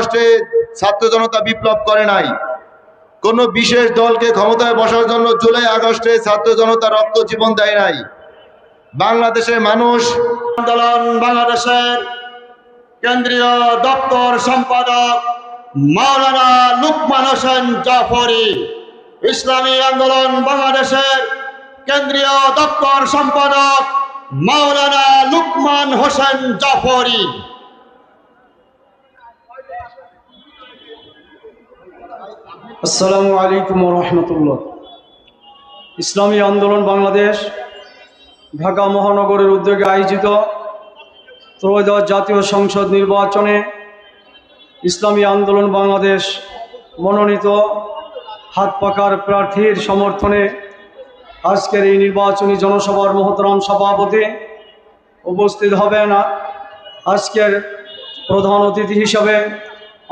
আগস্টে ছাত্র জনতা বিপ্লব করে নাই। কোন বিশেষ দলকে ক্ষমতায় বসার জন্য জুলাই, আগস্টে ছাত্র জনতা রক্ত জীবন দেয় নাই। বাংলাদেশের মানুষ আন্দোলন, বাংলাদেশের কেন্দ্রীয় দপ্তর সম্পাদক মাওলানা লুকমান হোসেন জাফরি, ইসলামী আন্দোলন, বাংলাদেশের কেন্দ্রীয় দপ্তর সম্পাদক মাওলানা লুকমান হোসেন জাফরি। আসসালামু আলাইকুম রহমতুল্লাহ। ইসলামী আন্দোলন বাংলাদেশ, ঢাকা মহানগরের উদ্যোগে আয়োজিত ত্রয়োদশ জাতীয় সংসদ নির্বাচনে ইসলামী আন্দোলন বাংলাদেশ মনোনীত হাত পাকার প্রার্থীর সমর্থনে আজকের এই নির্বাচনী জনসভার মহতরাম সভাপতি উপস্থিত হবেন। আজকের প্রধান অতিথি হিসাবে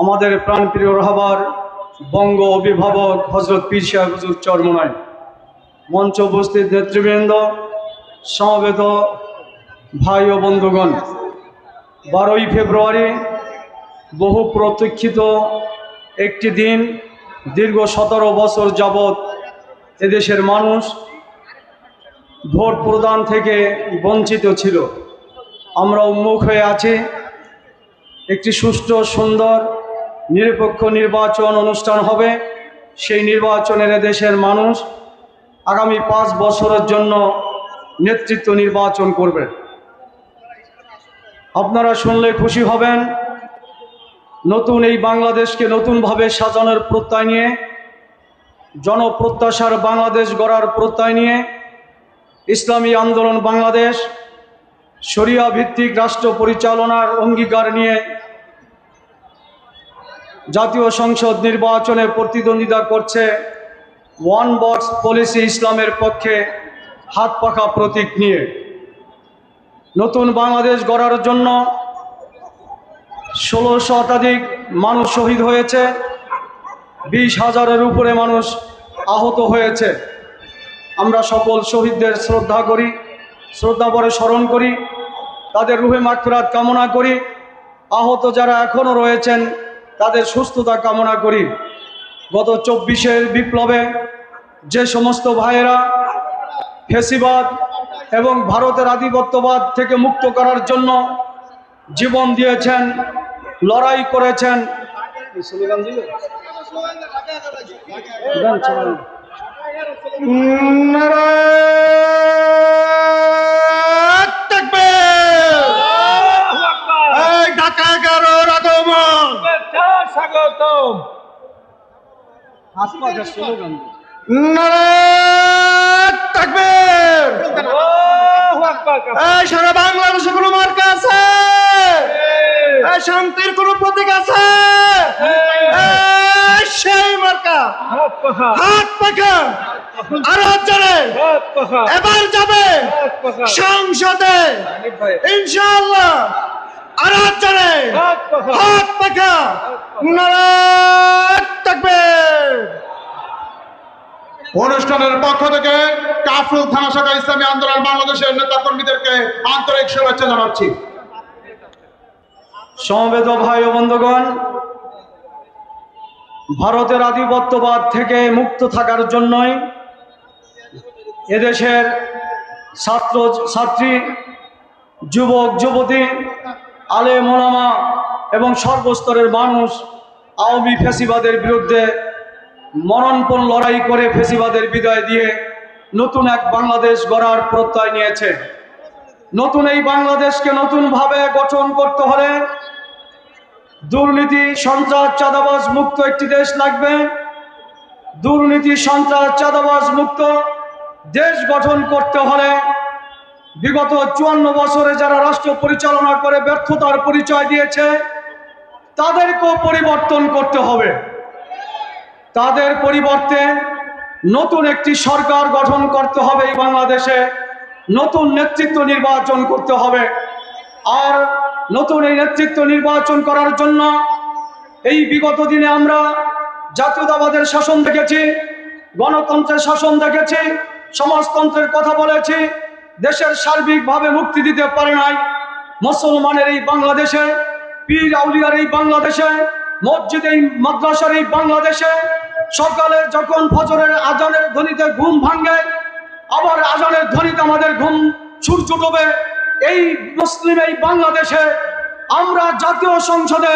আমাদের প্রাণপ্রিয় রহবার বঙ্গ অভিভাবক হজরত পীর সাহেব হুজুর চরমনায়। মঞ্চ উপস্থিত নেতৃবৃন্দ, সমবেত ভাই ও বন্ধুগণ, বারোই ফেব্রুয়ারি বহু প্রতীক্ষিত একটি দিন, দীর্ঘ সতেরো বছর যাবৎ এদেশের মানুষ ভোট প্রদান থেকে বঞ্চিত ছিল। আমরা উন্মুখ হয়ে আছি। একটি সুষ্ঠু, সুন্দর নিরপেক্ষ নির্বাচন অনুষ্ঠান হবে। সেই নির্বাচনের দেশের মানুষ আগামী পাঁচ বছরের জন্য নেতৃত্ব নির্বাচন করবে। আপনারা শুনলে খুশি হবেন, নতুন এই বাংলাদেশকে নতুনভাবে সাজানোর প্রত্যয় নিয়ে, জনপ্রত্যাশার বাংলাদেশ গড়ার প্রত্যয় নিয়ে, ইসলামী আন্দোলন বাংলাদেশ, শরিয়া ভিত্তিক রাষ্ট্র পরিচালনার অঙ্গীকার নিয়ে জাতীয় সংসদ নির্বাচনে প্রতিদ্বন্দ্বিতা করছে ওয়ান বক্স পলিসি ইসলামের পক্ষে হাত পাখা প্রতীক নিয়ে। নতুন বাংলাদেশ গড়ার জন্য ষোলো শতাধিক মানুষ শহীদ হয়েছে, বিশ হাজারের উপরে মানুষ আহত হয়েছে। আমরা সকল শহীদদের শ্রদ্ধা করি, শ্রদ্ধা পরে স্মরণ করি, তাদের রুহে মাকফিরাত কামনা করি। আহত যারা এখনও রয়েছেন তাদের সুস্থতা কামনা করি। গত চব্বিশের বিপ্লবে যে সমস্ত ভাইয়েরা ফেসিবাদ এবং ভারতের আধিপত্যবাদ থেকে মুক্ত করার জন্য জীবন দিয়েছেন, লড়াই করেছেন দিলে? দেন, চলেন। ঢাকা এগারোর আগমন স্বাগতম। হাসপাতাল স্লোগান দিন। থাকবেন আল্লাহু আকবার। এই সারা বাংলাদেশে কোনো মার্কা আছে? শান্তির কোনো প্রতীক আছে? সেই মার্কা। হাত পাখা। আর হাত পাখা। এবার যাবে সংসদে। ইনশাআল্লাহ। আর হাত পাখা। হাত পাখা। নারায়ণ থাকবেন অনুষ্ঠানের পক্ষ থেকে কাফরুল থানা শাখা ইসলামী আন্দোলন বাংলাদেশের নেতা কর্মীদেরকে আন্তরিক শুভেচ্ছা জানাচ্ছি। সমবেত ভাই ও বন্ধুগণ ভারতের আধিপত্যবাদ থেকে মুক্ত থাকার জন্যই এদেশের ছাত্র ছাত্রী যুবক যুবতী আলে মোলামা এবং সর্বস্তরের মানুষ আওয়ামী ফেসিবাদের বিরুদ্ধে মরণপণ লড়াই করে ফেসিবাদের বিদায় দিয়ে নতুন এক বাংলাদেশ গড়ার প্রত্যয় নিয়েছে। নতুন এই বাংলাদেশকে নতুনভাবে গঠন করতে হলে দুর্নীতি, সন্ত্রাস, চাঁদাবাজ মুক্ত একটি দেশ লাগবে। দুর্নীতি, সন্ত্রাস, চাঁদাবাজ মুক্ত দেশ গঠন করতে হলে বিগত চুয়ান্ন বছরে যারা রাষ্ট্র পরিচালনা করে ব্যর্থতার পরিচয় দিয়েছে, তাদেরকেও পরিবর্তন করতে হবে। তাদের পরিবর্তে নতুন একটি সরকার গঠন করতে হবে এই বাংলাদেশে, নতুন নেতৃত্ব নির্বাচন করতে হবে। আর নতুন এই নেতৃত্ব নির্বাচন করার জন্য এই বিগত দিনে আমরা জাতীয়তাবাদের শাসন দেখেছি, গণতন্ত্রের শাসন দেখেছি, সমাজতন্ত্রের কথা বলেছি দেশের সার্বিকভাবে মুক্তি দিতে পারে নাই। মুসলমানের এই বাংলাদেশে, পীর আউলিয়ার এই বাংলাদেশে, মসজিদ এই মাদ্রাসার এই বাংলাদেশে সকালে যখন ফজরের আজানের ধ্বনিতে ঘুম ভাঙে, আবার আজানের ধ্বনিতে আমাদের ঘুম সূর্য ডোবে এই মুসলিম এই বাংলাদেশে আমরা জাতীয় সংসদে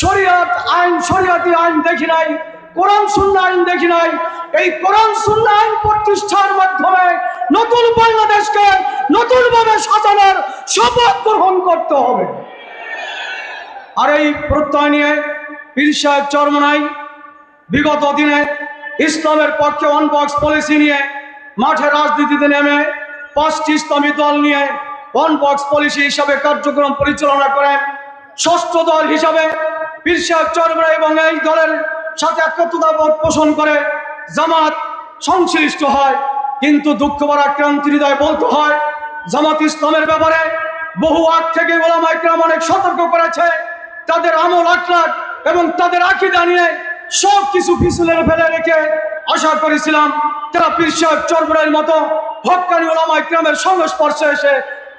শরিয়াত আইন, শরিয়াতি আইন দেখি নাই। কোরআন শূন্য আইন দেখি নাই। এই কোরআন শূন্য আইন প্রতিষ্ঠার মাধ্যমে নতুন বাংলাদেশকে নতুন ভাবে সাজানোর শপথ গ্রহণ করতে হবে। আর এই প্রত্যয় নিয়ে পীর সাহেব চরমনাই বিগত দিনে ইসলামের পক্ষে ওয়ান বক্স পলিসি নিয়ে মাঠে রাজনীতিতে নেমে পাঁচটি ইসলামী দল নিয়ে ওয়ান বক্স পলিসি হিসাবে কার্যক্রম পরিচালনা করেন ষষ্ঠ দল হিসাবে পীর সাহেব চরমনাই এবং এই দলের সাথে একত্রতাবোধ পোষণ করে, জামাত সংশ্লিষ্ট হয়, কিন্তু দুঃখ ভরা ক্রান্তি হৃদয় বলতে হয়, জামাত ইসলামের ব্যাপারে বহু আগ থেকে ওলামা ইকরাম অনেক সতর্ক করেছে, তাদের আমল আখলাক এবং তাদের আকিদা নিয়ে সব কিছু পিছনের ফেলে রেখে আশা করেছিলাম, তারা পীর সাহেব চরবরের মতো হকানি ওলামা ইকরামের সংস্পর্শে এসে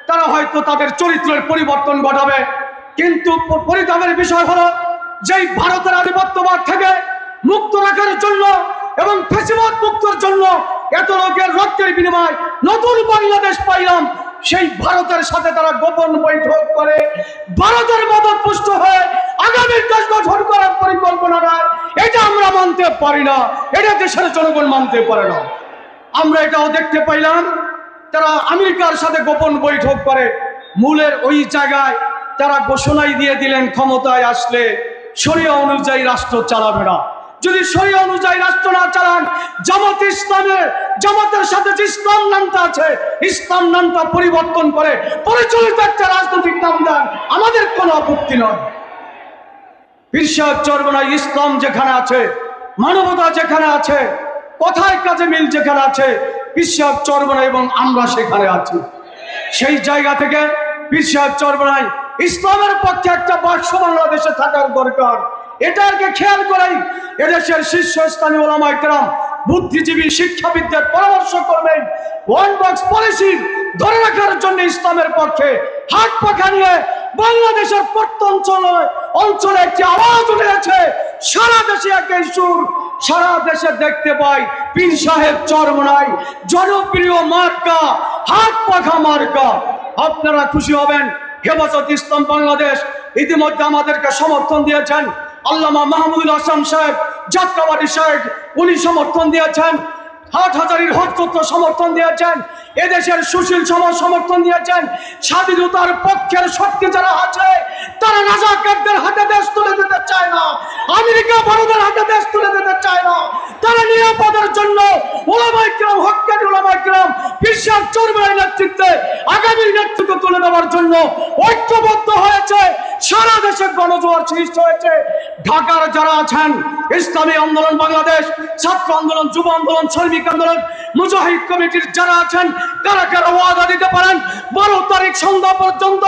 তারা হয়তো তাদের চরিত্রের পরিবর্তন ঘটাবে। কিন্তু পরিতাপের বিষয় হলো, যেই ভারতের আধিপত্যবাদ থেকে মুক্ত রাখার জন্য এবং ফেসিবাদ মুক্তর জন্য এত লোকের রক্তের বিনিময় নতুন বাংলাদেশ পাইলাম। সেই ভারতের সাথে তারা গোপন বৈঠক করে। ভারতের মদত পুষ্ট হয়ে আগামী দেশ গঠন করার পরিকল্পনা নয় এটা আমরা মানতে পারি না। এটা দেশের জনগণ মানতে পারে না। আমরা এটাও দেখতে পাইলাম, তারা আমেরিকার সাথে গোপন বৈঠক করে। মূলের ওই জায়গায় তারা ঘোষণাই দিয়ে দিলেন, ক্ষমতায় আসলে শরিয়া অনুযায়ী রাষ্ট্র চালাবে না। যদি শরিয়া অনুযায়ী রাষ্ট্র না চালান, জামাত ইসলামের জামাতের সাথে যে ইসলাম নামটা আছে, ইসলাম নামটা পরিবর্তন করে পরিচালিত একটা রাজনৈতিক নাম দেন, আমাদের কোনো আপত্তি নয়। সাহেব চরবনায় ইসলাম যেখানে আছে, মানবতা যেখানে আছে কথায় কাজে মিল যেখানে আছে সাহেব চরবনা এবং আমরা সেখানে আছি। সেই জায়গা থেকে সাহেব চরবনায় ইসলামের পক্ষে একটা বাক্স বাংলাদেশে থাকার দরকার। এটাকে খেয়াল করেই এদেশের শীর্ষস্থানীয় ওলামা একরাম বুদ্ধিজীবী, শিক্ষাবিদদের পরামর্শ করবেন, ওয়ান বক্স পলিসি ধরে রাখার জন্য ইসলামের পক্ষে হাত পাখা নিয়ে বাংলাদেশের প্রত্যঞ্চলে, অঞ্চলে একটি আওয়াজ উঠেছে, সারা দেশে একই সুর, সারা দেশে দেখতে পাই পীর সাহেব চরমনাই, জনপ্রিয় মার্কা, হাত পাখা মার্কা। আপনারা খুশি হবেন, হেফাজত ইসলাম বাংলাদেশ ইতিমধ্যে আমাদেরকে সমর্থন দিয়েছেন। আল্লামা মাহমুদুল হাসান সাহেব যাত্রাবাড়ি সাহেব, উনি সমর্থন দিয়েছেন, হাট হাজারির হজকত্র সমর্থন দিয়েছেন, এদেশের সুশীল সমাজ সমর্থন দিয়েছেন, স্বাধীনতার পক্ষের শক্তি যারা আছে, তারা রাজাকারদের হাতে দেশ তুলে দিতে চায় না, আমেরিকা ভারতের হাতে দেশ তুলে দিতে চায় না, তারা নিরাপদের জন্য ওলামাইক্রাম হকানি ওলামাইক্রাম বিশ্বাস চর্মের নেতৃত্বে আগামী নেতৃত্ব তুলে দেওয়ার জন্য ঐক্যবদ্ধ হয়েছে। সারা দেশে গণজোয়ার সৃষ্টি হয়েছে। ঢাকার যারা আছেন, ইসলামী আন্দোলন, বাংলাদেশ, ছাত্র আন্দোলন, যুব আন্দোলন, শ্রমিক আন্দোলন, মুজাহিদ কমিটির যারা আছেন কারা কারা ওয়াদা দিতে পারেন? বারো তারিখ সন্ধ্যা পর্যন্ত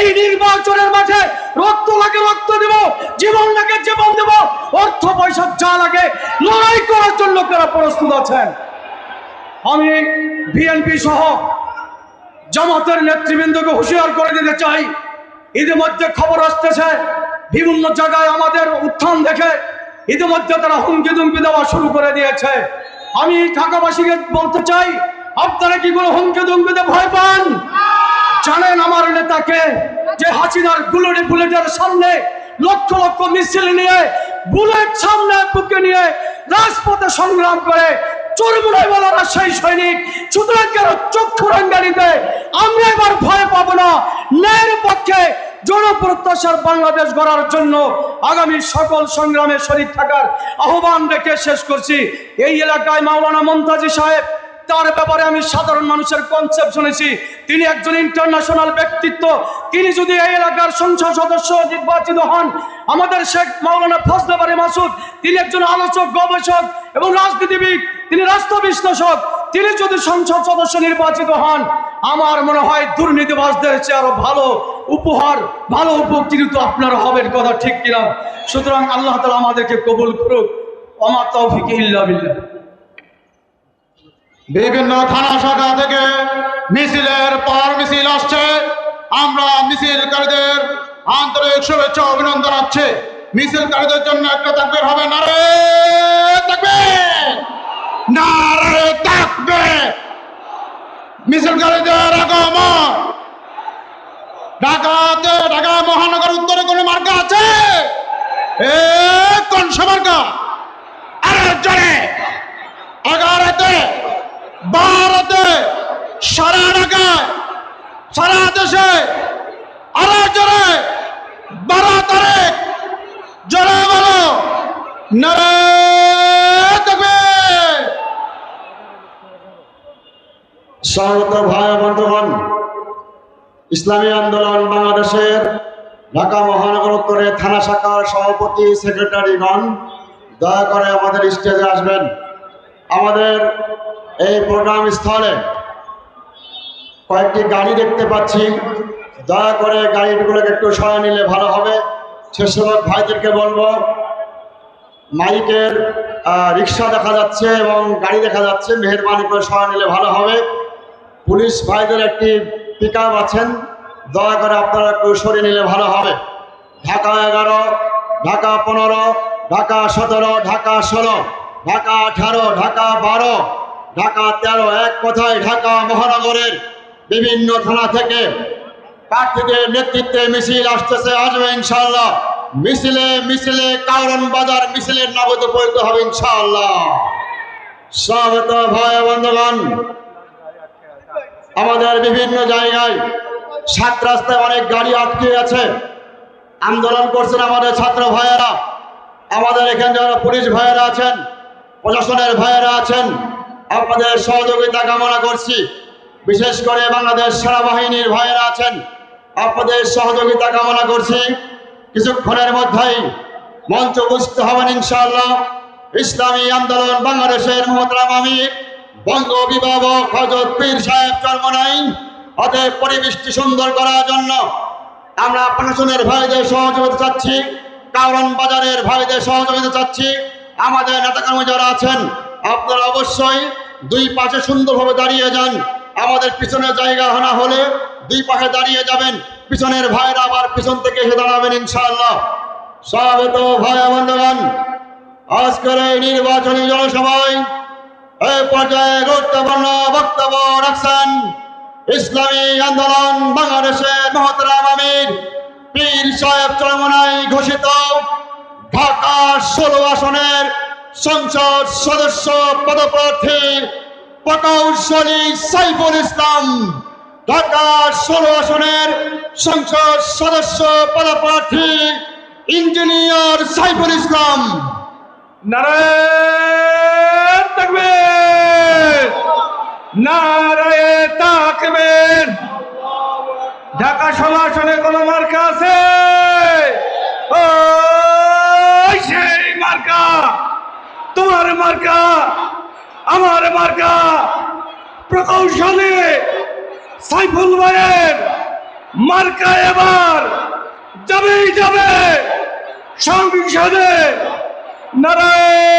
এই নির্বাচনের মাঠে রক্ত লাগে, রক্ত দেব, জীবন লাগে, জীবন দেব, অর্থ পয়সা যা লাগে, লড়াই করার জন্য কারা প্রস্তুত আছেন? আমি বিএনপি সহ জামাতের নেতৃবৃন্দকে হুঁশিয়ার করে দিতে চাই। ইতিমধ্যে খবর আসতেছে, বিভিন্ন জায়গায় আমাদের উত্থান দেখে ইতিমধ্যে তারা হুমকি দুমকি দেওয়া শুরু করে দিয়েছে। আমি ঢাকাবাসীকে বলতে চাই, আপনারা কি কোনো হুমকি দুমকিতে ভয় পান? জানেন আমার নেতাকে যে হাসিনার গুলোরি বুলেটের সামনে লক্ষ লক্ষ মিছিল নিয়ে, বুলেট সামনে বুকে নিয়ে রাজপথে সংগ্রাম করে চরমুনাই বলা সেই সৈনিক সুতরাং কেন চক্ষু রঙ্গানিতে আমরা এবার ভয় পাব না। ন্যায়ের পক্ষে জনপ্রত্যাশার বাংলাদেশ গড়ার জন্য আগামী সকল সংগ্রামে শরীর থাকার আহ্বান রেখে শেষ করছি। এই এলাকায় মাওলানা মমতাজি সাহেব তার ব্যাপারে আমি সাধারণ মানুষের কনসেপ্ট শুনেছি। তিনি একজন ইন্টারন্যাশনাল ব্যক্তিত্ব। তিনি যদি এই এলাকার সংসদ সদস্য নির্বাচিত হন, আমাদের শেখ মাওলানা ফজলে বাড়ি মাসুদ, তিনি একজন আলোচক, গবেষক এবং রাজনীতিবিদ, তিনি রাষ্ট্র বিশ্লেষক, তিনি যদি সংসদ সদস্য নির্বাচিত হন, আমার মনে হয় দুর্নীতিবাসদের চেয়ে আরও ভালো উপহার, ভালো উপকৃত আপনার হবেন কথা ঠিক কিনা। সুতরাং আল্লাহ তালা আমাদেরকে কবুল করুক। আমার তৌফিক ইল্লা বিল্লাহ। বিভিন্ন থানা শাখা থেকে মিছিলের পর মিছিল আসছে। আমরা মিছিলকারীদের আন্তরিক শুভেচ্ছা অভিনন্দন জানাচ্ছি। মিছিলকারীদের জন্য একটা তাকবীর হবে, নারে থাকবে নারে থাকবে মিছিলকারীদের আগমন! ঢাকাতে ঢাকা মহানগর উত্তরে কোনো মার্কা আছে? এ কোন মার্কা আরে জোরে এগারোতে বারোতে সারা ঢাকায় সারা দেশে আরও জোরে বারো তারিখ জোরে বলো। নারে স্বাগত ভাই বন্ধুগণ। ইসলামী আন্দোলন বাংলাদেশের ঢাকা মহানগর উত্তরে থানা শাখার সভাপতি, সেক্রেটারিগণ, দয়া করে আমাদের স্টেজে আসবেন। আমাদের এই প্রোগ্রাম স্থলে কয়েকটি গাড়ি দেখতে পাচ্ছি। দয়া করে গাড়িগুলোকে একটু সরাই নিলে ভালো হবে। স্বেচ্ছাসেবক ভাইদেরকে বলব, মাইকের রিক্সা দেখা যাচ্ছে এবং গাড়ি দেখা যাচ্ছে। মেহরবানি করে সরাই নিলে ভালো হবে। পুলিশ ভাইদের একটি পিক আছেন। দয়া করে আপনারা একটু সরিয়ে নিলে ভালো হবে। ঢাকা এগারো, ঢাকা পনেরো, ঢাকা সতেরো, ঢাকা ষোলো, ঢাকা আঠারো, ঢাকা বারো ঢাকা তেরো, এক কথায় ঢাকা মহানগরের বিভিন্ন থানা থেকে প্রার্থীদের নেতৃত্বে মিছিল আসতেছে, আসবে ইনশাল্লাহ মিছিলে মিছিলে কারণ বাজার মিছিলের নগদে পরিণত হবে ইনশাল্লাহ স্বাগত ভয় বন্ধুগণ। আমাদের বিভিন্ন জায়গায় সাত রাস্তায় অনেক গাড়ি আটকে আছে। আন্দোলন করছেন আমাদের ছাত্র ভাইয়েরা। আমাদের এখানে যারা পুলিশ ভাইয়েরা আছেন, প্রশাসনের ভাইয়েরা আছেন। আপনাদের সহযোগিতা কামনা করছি। বিশেষ করে বাংলাদেশ সেনাবাহিনীর ভাইয়েরা আছেন, আপনাদের সহযোগিতা কামনা করছি। কিছুক্ষণের মধ্যেই মঞ্চ বুঝতে হবেন ইনশাআল্লাহ। ইসলামী আন্দোলন বাংলাদেশের মহতরাম আমির, বঙ্গ অভিভাবক হজরত পীর সাহেব জন্ম নাই অতএব পরিবেশটি সুন্দর করার জন্য আমরা প্রশাসনের ভাইদের সহযোগিতা চাচ্ছি কারণ বাজারের ভাইদের সহযোগিতা চাচ্ছি। আমাদের নেতাকর্মী যারা আছেন, আপনারা অবশ্যই দুই পাশে সুন্দরভাবে দাঁড়িয়ে যান। আমাদের পিছনে জায়গা হানা হলে দুই পাশে দাঁড়িয়ে যাবেন। পিছনের ভাইরা আবার পিছন থেকে এসে দাঁড়াবেন ইনশাআল্লাহ। স্বাগত ভাই বন্ধুগণ। আজকের এই নির্বাচনী জনসভায় এই পর্যায়ে গুরুত্বপূর্ণ বক্তব্য রাখছেন ইসলামী আন্দোলন বাংলাদেশের মহতরাম আমির, পীর সাহেব চরমনাই ঘোষিত ঢাকা ষোলো আসনের সংসদ সদস্য পদপ্রার্থী প্রকৌশলী সাইফুল ইসলাম। ঢাকা ষোলো আসনের সংসদ সদস্য পদপ্রার্থী ইঞ্জিনিয়ার সাইফুল ইসলাম। নারায়ণ থাকবে। নারায়ণ থাকবেন ঢাকা সমাসনে কোন মার্কা আছে? ও সেই মার্কা। তোমার মার্কা, আমার মার্কা। প্রকৌশলে সাইফুল ভাইয়ের মার্কা এবার যাবেই যাবে সংসদে নারায়ণ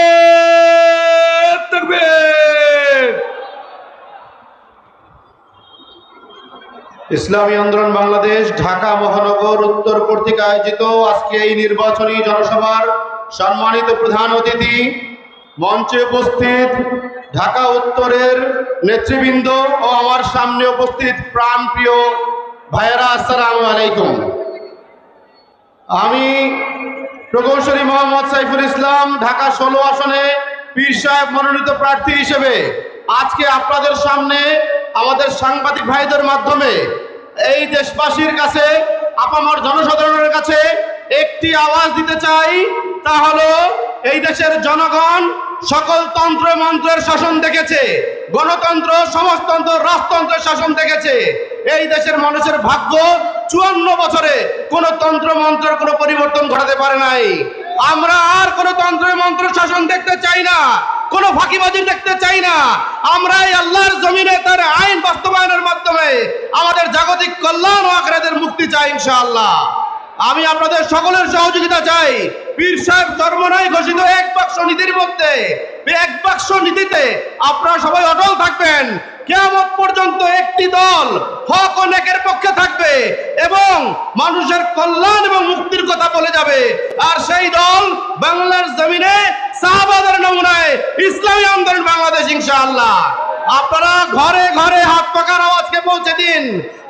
ইসলামী আন্দোলন বাংলাদেশ, ঢাকা মহানগর উত্তর কর্তৃক আয়োজিত আজকে এই নির্বাচনী জনসভার সম্মানিত প্রধান অতিথি মঞ্চে উপস্থিত ঢাকা উত্তরের নেতৃবৃন্দ ও আমার সামনে উপস্থিত প্রাণপ্রিয় ভাইয়েরা, আসসালাম আলাইকুম। আমি প্রকৌশলী মোহাম্মদ সাইফুল ইসলাম, ঢাকা ষোলো আসনে পীর সাহেব মনোনীত প্রার্থী হিসেবে আজকে আপনাদের সামনে আমাদের সাংবাদিক ভাইদের মাধ্যমে এই দেশবাসীর কাছে, আপামর জনসাধারণের কাছে একটি আওয়াজ দিতে চাই। তা হলো, এই দেশের জনগণ সকল তন্ত্র মন্ত্রের শাসন দেখেছে, গণতন্ত্র, সমাজতন্ত্র, রাজতন্ত্রের শাসন দেখেছে। এই দেশের মানুষের ভাগ্য চুয়ান্ন বছরে কোন তন্ত্র মন্ত্রের কোনো পরিবর্তন ঘটাতে পারে নাই। আমরা আর কোন তন্ত্র মন্ত্র শাসন দেখতে চাই না, কোনো ফাঁকিবাজি দেখতে চাই না। আমরা এই আল্লাহর জমিনে তার আইন বাস্তবায়নের মাধ্যমে আমাদের জাগতিক কল্যাণ ও আখরাতের মুক্তি চাই ইনশাআল্লাহ। আমি আপনাদের সকলের সহযোগিতা চাই। পীর সাহেব ধর্মনাই ঘোষিত এক বাক্স নীতির মধ্যে এক বাক্স নীতিতে আপনারা সবাই অটল থাকবেন। কেমন পর্যন্ত একটি দল হক অনেকের পক্ষে থাকবে এবং মানুষের কল্যাণ এবং মুক্তির কথা বলে যাবে। আর সেই দল বাংলার জমিনে সাহাবাদের নমুনায় ইসলামী আন্দোলন বাংলাদেশ, ইনশাআল্লাহ। আপনারা ঘরে ঘরে হাত পাকার আওয়াজকে পৌঁছে দিন,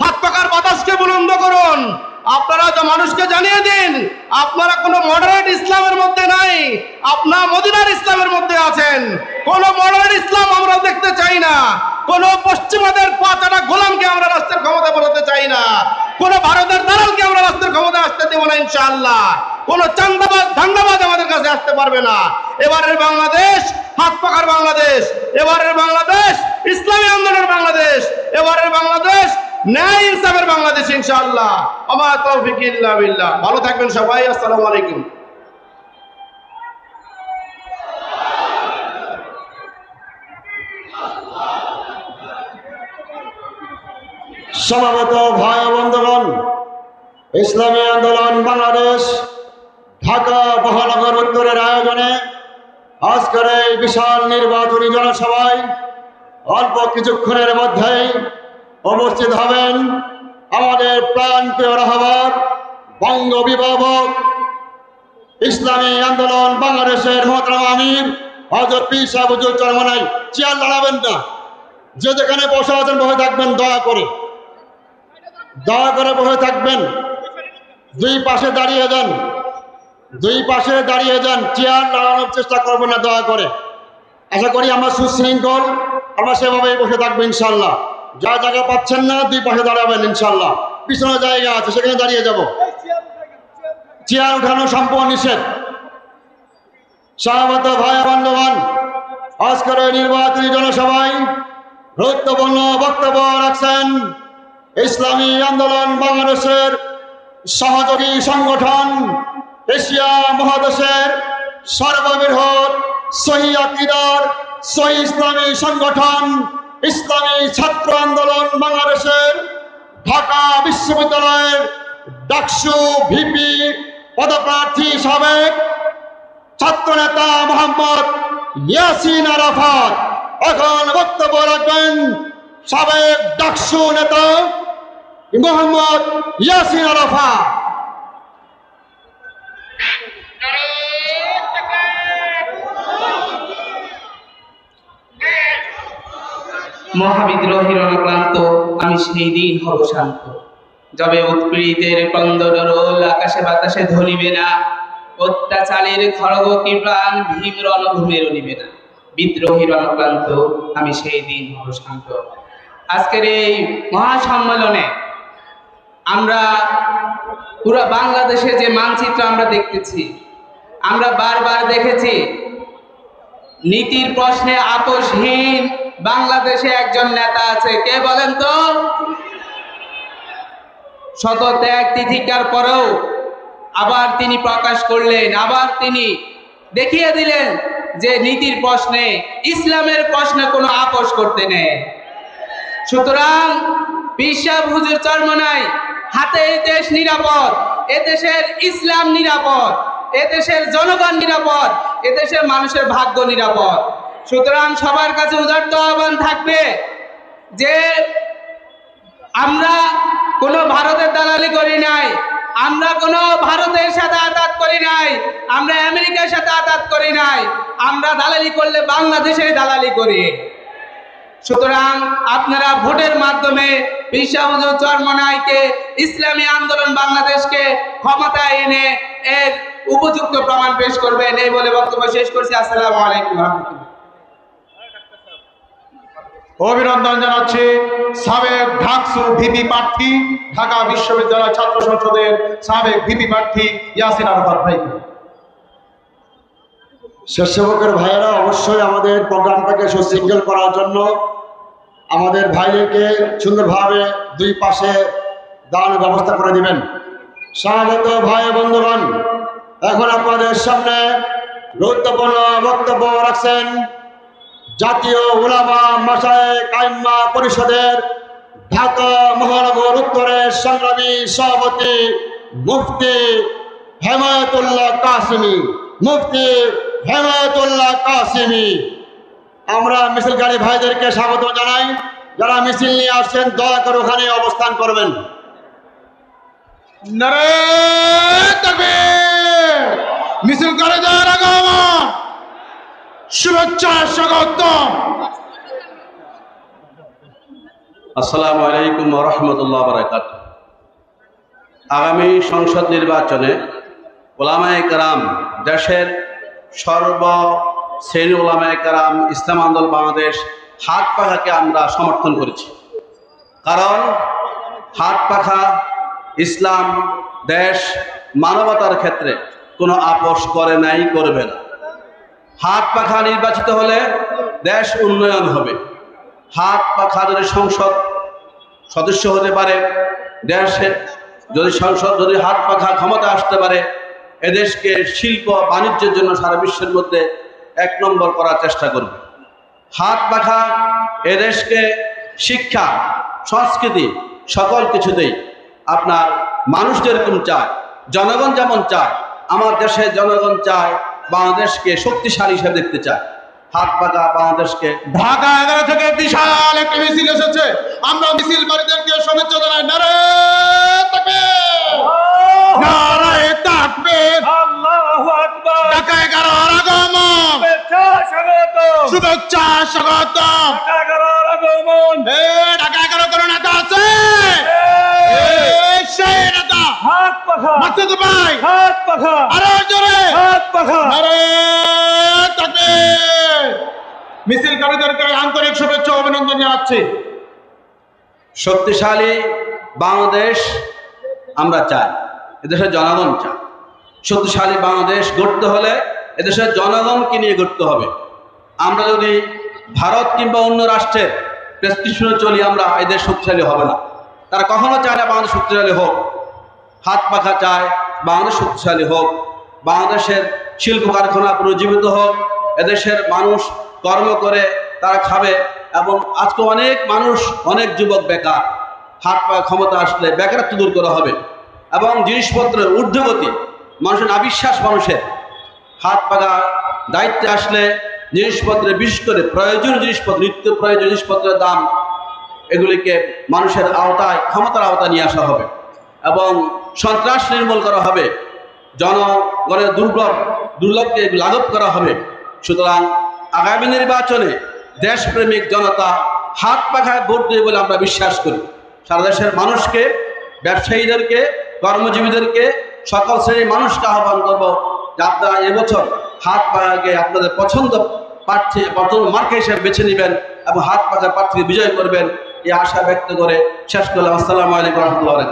হাত পাকার বাতাসকে বুলন্দ করুন। আপনারা তো মানুষকে জানিয়ে দিন, আপনারা কোনো মডারেট ইসলামের মধ্যে নাই আপনার মদিনার ইসলামের মধ্যে আছেন। কোন মডারেট ইসলাম আমরা দেখতে চাই না। কোন পশ্চিমাদের পাঁচটা গোলামকে আমরা রাষ্ট্রের ক্ষমতা বসাতে চাই না। কোন ভারতের দালালকে আমরা রাষ্ট্রের ক্ষমতা আসতে দেবো না, ইনশাআল্লাহ। কোন চান্দাবাজ, ধান্দাবাজ আমাদের কাছে আসতে পারবে না। এবারের বাংলাদেশ, হাত পাকার বাংলাদেশ। এবারের বাংলাদেশ, ইসলামী আন্দোলনের বাংলাদেশ। এবারের বাংলাদেশ ন্যায় ইনসাফের বাংলাদেশ, ইনশাআল্লাহ। আমার তৌফিক বিল্লাহ। ভালো থাকবেন সবাই, আসসালামু আলাইকুম। সমাবেত ভাই বন্ধুগণ, ইসলামী আন্দোলন বাংলাদেশ, ঢাকা মহানগর উত্তরের আয়োজনে আজকের এই বিশাল নির্বাচনী জনসভায় অল্প কিছুক্ষণের মধ্যেই উপস্থিত হবেন আমাদের প্রাণ প্রিয় রাহবার বঙ্গ বিভাবক ইসলামী আন্দোলন বাংলাদেশের মহতরম আমির হজরত পীর সাহেব হুজুর চরমনাই, চেয়ার লড়াবেন না। যে যেখানে বসে আছেন বসে থাকবেন, দয়া করে। দয়া করে বসে থাকবেন। দুই পাশে দাঁড়িয়ে যান। দুই পাশে দাঁড়িয়ে যান। চেয়ার লাগানোর চেষ্টা করবেন না, দয়া করে। আশা করি আমরা সুশৃঙ্খল, আমরা সেভাবেই বসে থাকব ইনশাল্লাহ যা জায়গা পাচ্ছেন না, দুই পাশে দাঁড়াবেন ইনশাল্লাহ পিছনে জায়গা আছে, সেখানে দাঁড়িয়ে যাব। চেয়ার উঠানো সম্পূর্ণ নিষেধ। সহমত ভাই বন্ধবান আজকের নির্বাচনী জনসভায় গুরুত্বপূর্ণ বক্তব্য রাখছেন ইসলামী আন্দোলন বাংলাদেশের সহযোগী সংগঠন এশিয়া মহাদেশের সর্ববৃহৎ সহি আকিদার, সহি ইসলামী সংগঠন ইসলামী ছাত্র আন্দোলন বাংলাদেশের ঢাকা বিশ্ববিদ্যালয়ের ডাকসু ভিপি পদপ্রার্থী সাবেক ছাত্রনেতা মোহাম্মদ ইয়াসিন আরাফাত। এখন বক্তব্য রাখবেন সাবেক ডাকসু নেতা মোহাম্মদ ইয়াসিন আরাফাত। মহাবিদ্রোহীর অনক্লান্ত আমি সেই দিন হব শান্ত। যবে উৎপীড়িতের ক্রন্দরোল আকাশে বাতাসে ধরিবে না। অত্যাচারের খড়গ কি প্রাণ, ভীম রণভূমের নিবে না। বিদ্রোহীর অনক্লান্ত আমি সেই দিন হব শান্ত। আজকের এই মহাসম্মেলনে আমরা পুরো বাংলাদেশে যে মানচিত্র আমরা দেখতেছি, আমরা বারবার দেখেছি, নীতির প্রশ্নে আপোষহীন বাংলাদেশে একজন নেতা আছে। কে বলেন তো? শত ত্যাগ তিথিকার পরেও আবার তিনি প্রকাশ করলেন, আবার তিনি দেখিয়ে দিলেন যে নীতির প্রশ্নে, ইসলামের প্রশ্নে কোনো আপোষ করতে নেই। সুতরাং পিসাব হুজুর চর্মনাই, হাতে এই দেশ নিরাপদ এদেশের ইসলাম নিরাপদ এদেশের জনগণ নিরাপদ এদেশের মানুষের ভাগ্য নিরাপদ। সুতরাং সবার কাছে উদার্ত আহ্বান থাকবে যে আমরা কোনো ভারতের দালালি করি নাই, আমরা কোনো ভারতের সাথে আঘাত করি নাই, আমরা আমেরিকার সাথে আঘাত করি নাই, আমরা দালালি করলে বাংলাদেশে দালালি করি। সুতরাং আপনারা ভোটের মাধ্যমে বিশ্বাবুজুর চরমনাইকে, ইসলামী আন্দোলন বাংলাদেশকে ক্ষমতায় এনে এর উপযুক্ত প্রমাণ পেশ করবেন, এই বলে বক্তব্য শেষ করছি। আসসালামু আলাইকুম রহমতুল্লাহ। অভিনন্দন জানাচ্ছি সাবেক ঢাকসু ভিপি প্রার্থী, ঢাকা বিশ্ববিদ্যালয় ছাত্র সংসদের সাবেক ভিপি প্রার্থী ইয়াসিন আরাফাত ভাইকে স্বেচ্ছাসেবকের ভাইয়েরা, অবশ্যই আমাদের প্রোগ্রামটাকে সুশৃঙ্খল করার জন্য আমাদের ভাইদেরকে সুন্দরভাবে দুই পাশে দাঁড়ানোর ব্যবস্থা করে দিবেন। স্বাগত ভাই বন্ধুগণ, এখন আপনাদের সামনে গুরুত্বপূর্ণ বক্তব্য রাখছেন জাতীয় উলামা মাসায় কাইম্মা পরিষদের ঢাকা মহানগর উত্তরের সংগ্রামী সভাপতি মুফতি হেমায়তুল্লাহ কাসিমি, মুফতি হেমায়তুল্লাহ কাসিমি। আমরা মিছিলকারী ভাইদেরকে স্বাগত জানাই। যারা মিছিল নিয়ে আসছেন, দয়া করে ওখানে অবস্থান করবেন। মিছিল করে যাওয়ার আগমন! শুভেচ্ছা স্বাগতম আসসালামু আলাইকুম রহমতুল্লাহ বারাকাত আগামী সংসদ নির্বাচনে ওলামায়ে কারাম দেশের সর্ব শ্রেণি ওলামায়ে কারাম ইসলাম আন্দোলন বাংলাদেশ হাত পাখাকে আমরা সমর্থন করেছি। কারণ হাত পাখা ইসলাম দেশ মানবতার ক্ষেত্রে কোনো আপোষ করে নাই, করবে না। হাত পাখা নির্বাচিত হলে দেশ উন্নয়ন হবে। হাত পাখা যদি সংসদ সদস্য হতে পারে দেশের যদি সংসদ যদি হাত পাখা ক্ষমতা আসতে পারে, এদেশকে শিল্প বাণিজ্যের জন্য সারা বিশ্বের মধ্যে এক নম্বর করার চেষ্টা করবে। হাত পাখা এদেশকে শিক্ষা, সংস্কৃতি সকল কিছুতেই আপনার মানুষ যেরকম চায়, জনগণ যেমন চায়, আমার দেশের জনগণ চায় বাংলাদেশকে শক্তিশালী হিসেবে দেখতে চায়। হাত পাখা বাংলাদেশকে। ঢাকা এগারো থেকে বিশাল একটি মিছিল এসেছে। আমরা মিছিল বাড়িদেরকে শুভেচ্ছা জানাই নারে তাকবীর নারে তাকবীর আল্লাহু আকবার। ঢাকা এগারোর আগমন। শুভেচ্ছা স্বাগতম। শুভেচ্ছা স্বাগতম। আগমন। ঢাকা এগারো কোনো নেতা আছে? সেই নেতা হাত পাখা। মাসুদ ভাই। হাত পাখা। আরও জোরে। হাত পাখা। নারে তাকবীর মিছিলকারীদেরকে আন্তরিক শুভেচ্ছা অভিনন্দন জানাচ্ছি। শক্তিশালী বাংলাদেশ আমরা চাই এদেশের জনগণ চায় শক্তিশালী বাংলাদেশ গড়তে হলে এদেশের জনগণকে নিয়ে গড়তে হবে। আমরা যদি ভারত কিংবা অন্য রাষ্ট্রের প্রেসক্রিপশনে চলি আমরা এদের শক্তিশালী হবে না। তারা কখনো চায় না বাংলাদেশ শক্তিশালী হোক। হাত পাখা চায় বাংলাদেশ শক্তিশালী হোক। বাংলাদেশের শিল্প কারখানা পুনর্জীবিত হোক। এদেশের মানুষ কর্ম করে তারা খাবে এবং আজকে অনেক মানুষ, অনেক যুবক বেকার। হাত পা ক্ষমতা আসলে বেকারত্ব দূর করা হবে। এবং জিনিসপত্রের ঊর্ধ্বগতি, মানুষের নাবিশ্বাস মানুষের। হাত পাকা দায়িত্বে আসলে জিনিসপত্রে, বিশেষ করে প্রয়োজনীয় জিনিসপত্র, নিত্য প্রয়োজনীয় জিনিসপত্রের দাম এগুলিকে মানুষের আওতায়, ক্ষমতার আওতায় নিয়ে আসা হবে এবং সন্ত্রাস নির্মূল করা হবে, জনগণের দুর্লভ দুর্লভকে লাঘব করা হবে। সুতরাং আগামী নির্বাচনে দেশপ্রেমিক জনতা হাত পাখায় ভোট দেবে বলে আমরা বিশ্বাস করি। সারা দেশের মানুষকে, ব্যবসায়ীদেরকে, কর্মজীবীদেরকে সকল শ্রেণির মানুষকে আহ্বান করব যে আপনারা এবছর হাত পাখাকে আপনাদের পছন্দ প্রার্থী মার্কা হিসেবে বেছে নেবেন এবং হাত পাখার প্রার্থীকে বিজয় করবেন। এই আশা ব্যক্ত করে শেষ করলাম। আসসালামু আলাইকুম রহমতুল্লাহ।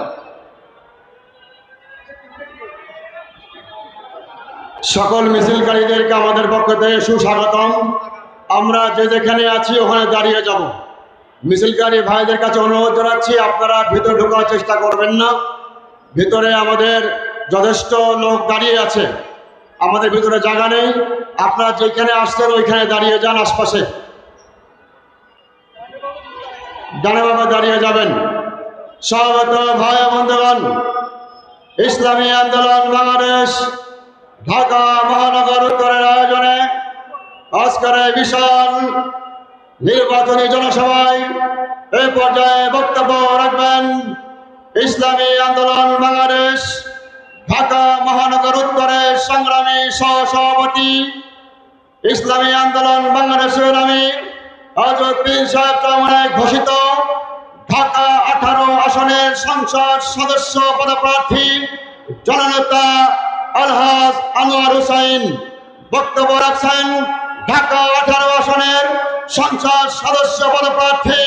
সকল মিছিলকারীদেরকে আমাদের পক্ষ থেকে সুস্বাগতম। আমরা যে যেখানে আছি, ওখানে দাঁড়িয়ে যাব। মিছিলকারী ভাইদের কাছে অনুরোধ জানাচ্ছি, আপনারা ভিতরে ঢোকার চেষ্টা করবেন না। ভিতরে আমাদের যথেষ্ট লোক দাঁড়িয়ে আছে। আমাদের ভিতরে জায়গা নেই। আপনারা যেখানে আসছেন, ওইখানে দাঁড়িয়ে যান আশপাশে। ডানেভাবে দাঁড়িয়ে যাবেন। স্বাগত ভাই বন্ধুগণ। ইসলামী আন্দোলন বাংলাদেশ, ঢাকা মহানগর উত্তরের আয়োজনে আজকের বিশাল নির্বাচনী জনসভায় এই পর্যায়ে বক্তব্য রাখবেন ইসলামী আন্দোলন বাংলাদেশ, ঢাকা মহানগর উত্তরের সংগ্রামী সহসভাপতি। ইসলামী আন্দোলন বাংলাদেশের আমি আজউদ্দিন সাহেব চৌমনে ঘোষিত ঢাকা আঠারো আসনের সংসদ সদস্য পদপ্রার্থী জননেতা আলহাজ আনোয়ার হুসাইন। বক্তব্য রাখছেন ঢাকা আঠারো আসনের সংসদ সদস্য পদপ্রার্থী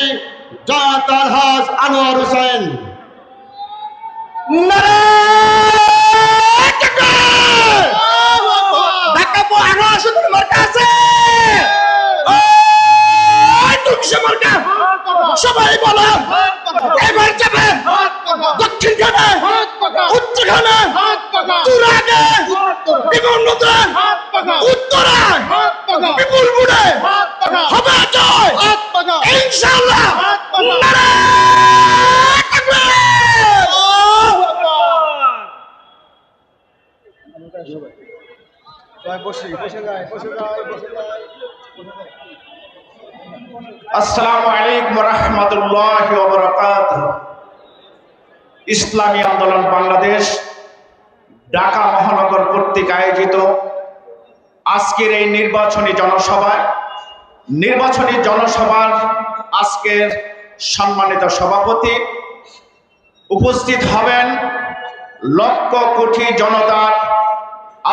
জননেতা আলহাজ আনোয়ার হুসাইন। সবাই বলো, এবার যাবে, দক্ষিণ খানে উত্তর খানে তুরাগে বিমন্নতে উত্তরে, বিপুল বুড়ে হবে জয় ইনশাআল্লাহ! বসে বসে যায় বসে যায় বসে যায় আসসালামু আলাইকুম রহমতুল্লাহ বরকাত ইসলামী আন্দোলন বাংলাদেশ, ঢাকা মহানগর কর্তৃক আয়োজিত আজকের এই নির্বাচনী জনসভায়, নির্বাচনী জনসভার আজকের সম্মানিত সভাপতি উপস্থিত হবেন লক্ষ কোটি জনতার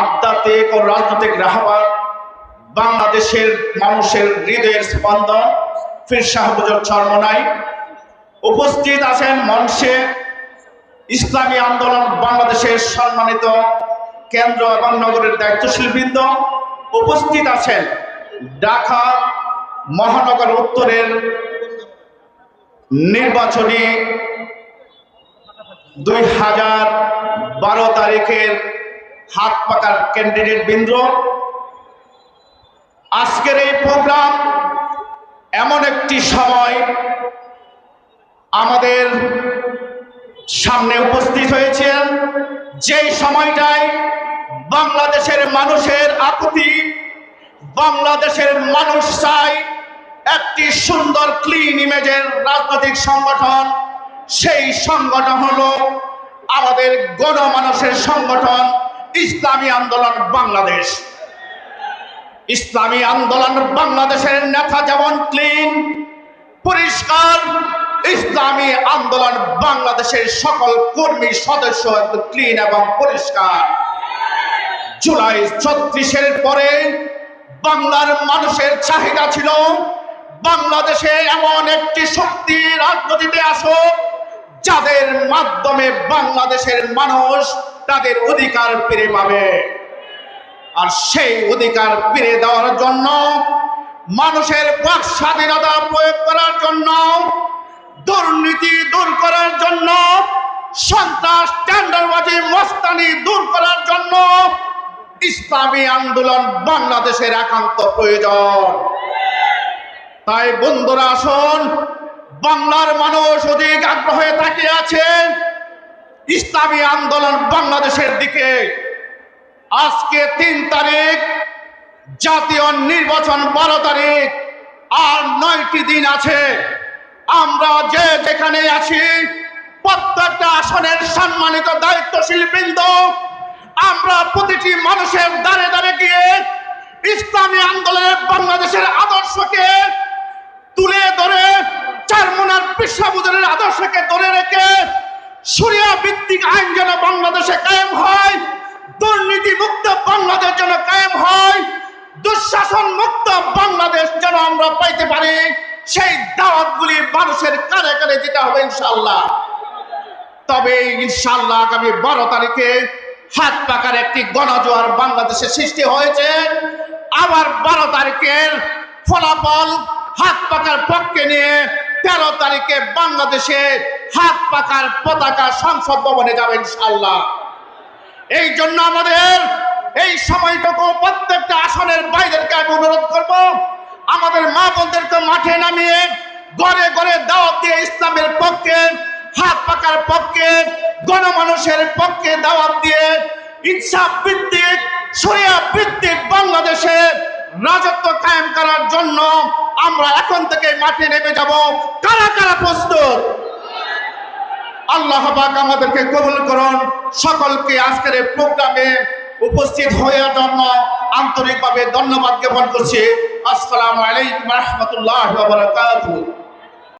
আধ্যাত্মিক ও রাজনৈতিক রাহবার বাংলাদেশের মানুষের হৃদয়ের স্পন্দন। ফির শাহবুজর চরমনাই। উপস্থিত আছেন মঞ্চে ইসলামী আন্দোলন বাংলাদেশের সম্মানিত কেন্দ্র এবং নগরের দায়িত্বশীল বৃন্দ উপস্থিত আছেন ঢাকা মহানগর উত্তরের নির্বাচনী দুই হাজার বারো তারিখের হাত পাকার ক্যান্ডিডেট বৃন্দ। আজকের এই প্রোগ্রাম এমন একটি সময় আমাদের সামনে উপস্থিত হয়েছেন। যেই সময়টায় বাংলাদেশের মানুষের আকুতি, বাংলাদেশের মানুষ চায় একটি সুন্দর ক্লিন ইমেজের রাজনৈতিক সংগঠন। সেই সংগঠন হলো আমাদের গণমানুষের সংগঠন, ইসলামী আন্দোলন বাংলাদেশ। ইসলামী আন্দোলন বাংলাদেশের নেতা যেমন ক্লিন পরিষ্কার, ইসলামী আন্দোলন বাংলাদেশের সকল কর্মী সদস্য ক্লিন এবং পরিষ্কার। জুলাই ছত্রিশের পরে বাংলার মানুষের চাহিদা ছিল, বাংলাদেশে এমন একটি শক্তি রাজনীতিতে আসুক যাদের মাধ্যমে বাংলাদেশের মানুষ তাদের অধিকার ফিরে পাবে। আর সেই অধিকার ফিরে দেওয়ার জন্য, মানুষের বাক স্বাধীনতা প্রয়োগ করার জন্য, দুর্নীতি দূর করার জন্য, সন্ত্রাস, টেন্ডারবাজি, মস্তানি দূর করার জন্য ইসলামী আন্দোলন বাংলাদেশের একান্ত প্রয়োজন। তাই বন্ধুরা, আসুন, বাংলার মানুষ অধিক আগ্রহে তাকিয়ে আছে। ইসলামী আন্দোলন বাংলাদেশের দিকে আজকে তিন তারিখ, জাতীয় নির্বাচন বারো তারিখ, আর নয়টি দিন আছে। আমরা যে যেখানে আছি, প্রত্যেকটা আসনের সম্মানিত দায়িত্বশীল বৃন্দ, আমরা প্রতিটি মানুষের দ্বারে দ্বারে গিয়ে ইসলামী আন্দোলনের বাংলাদেশের আদর্শকে তুলে ধরে, চারমোনার বিশ্বাবুদের আদর্শকে ধরে রেখে, সুরিয়া ভিত্তিক আইন যেন বাংলাদেশে কায়েম হয় দুর্নীতি মুক্ত বাংলাদেশ যেন কায়েম হয় দুঃশাসন মুক্ত বাংলাদেশ যেন আমরা পাইতে পারি, সেই দাওয়াতগুলি মানুষের কানে কানে দিতে হবে ইনশাল্লাহ তবে ইনশাল্লাহ আগামী বারো তারিখে হাত পাকার একটি গণজোয়ার বাংলাদেশে সৃষ্টি হয়েছে। আবার বারো তারিখের ফলাফল হাত পাকার পক্ষে নিয়ে তেরো তারিখে বাংলাদেশে হাত পাকার পতাকা সংসদ ভবনে যাবে ইনশাল্লাহ এই জন্য আমাদের এই সময়টুকু প্রত্যেকটা আসনের বাইরেকে আমি অনুরোধ করব, আমাদের মা বোনদেরকে মাঠে নামিয়ে ঘরে ঘরে দাওয়াত দিয়ে ইসলামের পক্ষে, হাত পাকার পক্ষে, গণমানুষের পক্ষে দাওয়াত দিয়ে ইনসাফ ভিত্তিক সরিয়া ভিত্তিক বাংলাদেশে রাজত্ব কায়েম করার জন্য আমরা এখন থেকে মাঠে নেমে যাব। কারা কারা প্রস্তুত? আল্লাহ পাক আমাদেরকে কবুল করুন। সকলকে আজকের এই প্রোগ্রামে উপস্থিত হওয়ার জন্য আন্তরিকভাবে ধন্যবাদ জ্ঞাপন করছি। আসসালামু আলাইকুম রহমতুল্লাহ